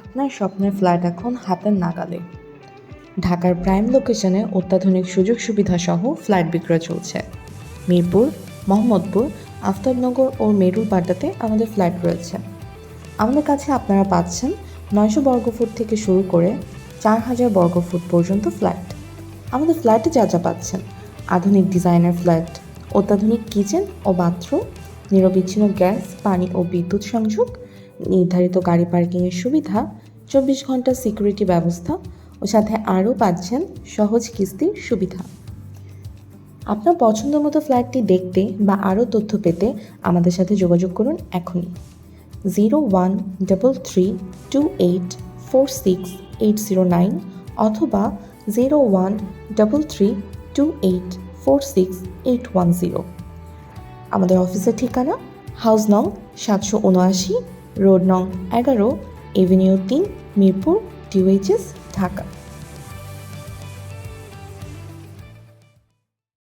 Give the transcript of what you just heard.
আপনার স্বপ্নের ফ্ল্যাট এখন হাতের নাগালে। ঢাকার প্রাইম লোকেশনে অত্যাধুনিক সুযোগ সুবিধা সহ ফ্ল্যাট বিক্রয় চলছে। মিরপুর, মোহাম্মদপুর, আফতাবনগর ও মেরুল পাড্ডাতে আমাদের ফ্ল্যাট রয়েছে। আমাদের কাছে আপনারা পাচ্ছেন নয়শো বর্গফুট থেকে শুরু করে চার হাজার বর্গফুট পর্যন্ত ফ্ল্যাট আমাদের ফ্ল্যাটে যা যা পাচ্ছেন, আধুনিক ডিজাইনার ফ্ল্যাট অত্যাধুনিক কিচেন ও বাথরুম, নিরবিচ্ছিন্ন গ্যাস, পানি ও বিদ্যুৎ সংযোগ নির্ধারিত গাড়ি পার্কিংয়ের সুবিধা, চব্বিশ ঘণ্টা সিকিউরিটি ব্যবস্থা ও সাথে আরও পাচ্ছেন সহজ কিস্তির সুবিধা। আপনার পছন্দ মতো ফ্ল্যাটটি দেখতে বা আরও তথ্য পেতে আমাদের সাথে যোগাযোগ করুন এখনই। Zero one double three two eight four six eight zero nine অথবা zero one double three two eight four six eight one zero. আমাদের অফিসের ঠিকানা হাউস নং সাতশো উনআশি রোড নং এগারো এভিনিউ তিন মিরপুর টিউএইচএস ঢাকা।